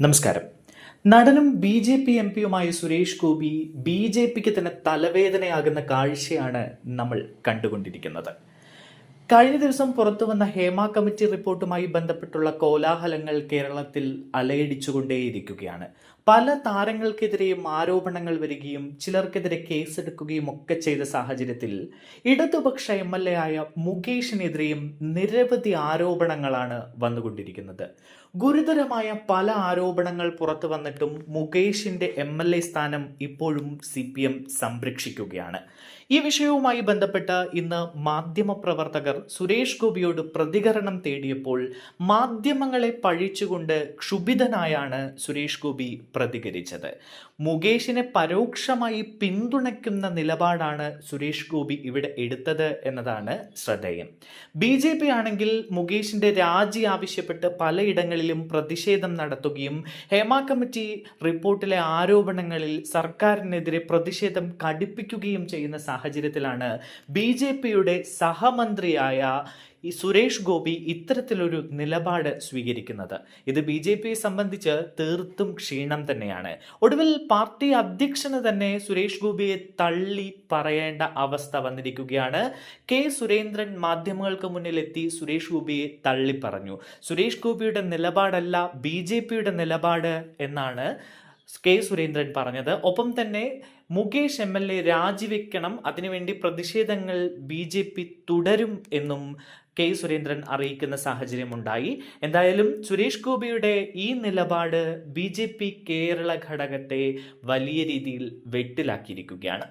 നമസ്കാരം. നടനും B J P M പിയുമായ സുരേഷ് ഗോപി ബി ജെ പിക്ക് തന്നെ തലവേദനയാകുന്ന കാഴ്ചയാണ് നമ്മൾ കണ്ടുകൊണ്ടിരിക്കുന്നത്. കഴിഞ്ഞ ദിവസം പുറത്തു വന്ന ഹേമ കമ്മിറ്റി റിപ്പോർട്ടുമായി ബന്ധപ്പെട്ടുള്ള കോലാഹലങ്ങൾ കേരളത്തിൽ അലയടിച്ചുകൊണ്ടേയിരിക്കുകയാണ്. പല താരങ്ങൾക്കെതിരെയും ആരോപണങ്ങൾ വരികയും ചിലർക്കെതിരെ കേസെടുക്കുകയും ഒക്കെ ചെയ്ത സാഹചര്യത്തിൽ ഇടതുപക്ഷ എം എൽ എ ആയ മുകേഷിനെതിരെയും നിരവധി ആരോപണങ്ങളാണ് വന്നുകൊണ്ടിരിക്കുന്നത്. ഗുരുതരമായ പല ആരോപണങ്ങൾ പുറത്തു വന്നിട്ടും മുകേഷിന്റെ എം എൽ എ സ്ഥാനം ഇപ്പോഴും സി പി എം സംരക്ഷിക്കുകയാണ്. ഈ വിഷയവുമായി ബന്ധപ്പെട്ട് ഇന്ന് മാധ്യമപ്രവർത്തകർ സുരേഷ് ഗോപിയോട് പ്രതികരണം തേടിയപ്പോൾ മാധ്യമങ്ങളെ പഴിച്ചുകൊണ്ട് ക്ഷുഭിതനായാണ് സുരേഷ് ഗോപി പ്രതികരിച്ചത്. മുകേഷിനെ പരോക്ഷമായി പിന്തുണയ്ക്കുന്ന നിലപാടാണ് സുരേഷ് ഗോപി ഇവിടെ എടുത്തത് എന്നതാണ് ശ്രദ്ധേയം. ബി ജെ പി ആണെങ്കിൽ മുകേഷിന്റെ രാജി ആവശ്യപ്പെട്ട് പലയിടങ്ങളിലും പ്രതിഷേധം നടത്തുകയും ഹേമ കമ്മിറ്റി റിപ്പോർട്ടിലെ ആരോപണങ്ങളിൽ സർക്കാരിനെതിരെ പ്രതിഷേധം കടുപ്പിക്കുകയും ചെയ്യുന്ന സാഹചര്യത്തിലാണ് ബി ജെ പിയുടെ സഹമന്ത്രിയായ ഈ സുരേഷ് ഗോപി ഇത്തരത്തിലൊരു നിലപാട് സ്വീകരിക്കുന്നത്. ഇത് ബി ജെ പിയെ സംബന്ധിച്ച് തീർത്തും ക്ഷീണം തന്നെയാണ്. ഒടുവിൽ പാർട്ടി അധ്യക്ഷന് തന്നെ സുരേഷ് ഗോപിയെ തള്ളി പറയേണ്ട അവസ്ഥ വന്നിരിക്കുകയാണ്. കെ സുരേന്ദ്രൻ മാധ്യമങ്ങൾക്ക് മുന്നിലെത്തി സുരേഷ് ഗോപിയെ തള്ളി പറഞ്ഞു. സുരേഷ് ഗോപിയുടെ നിലപാടല്ല ബി ജെ പിയുടെ നിലപാട് എന്നാണ് കെ സുരേന്ദ്രൻ പറഞ്ഞത്. ഒപ്പം തന്നെ മുകേഷ് എം എൽ എ രാജിവെക്കണം അതിനുവേണ്ടി പ്രതിഷേധങ്ങൾ ബി ജെ പി തുടരും എന്നും കെ സുരേന്ദ്രൻ അറിയിക്കുന്ന സാഹചര്യമുണ്ടായി എന്തായാലും സുരേഷ് ഗോപിയുടെ ഈ നിലപാട് ബി കേരള ഘടകത്തെ വലിയ രീതിയിൽ വെട്ടിലാക്കിയിരിക്കുകയാണ്.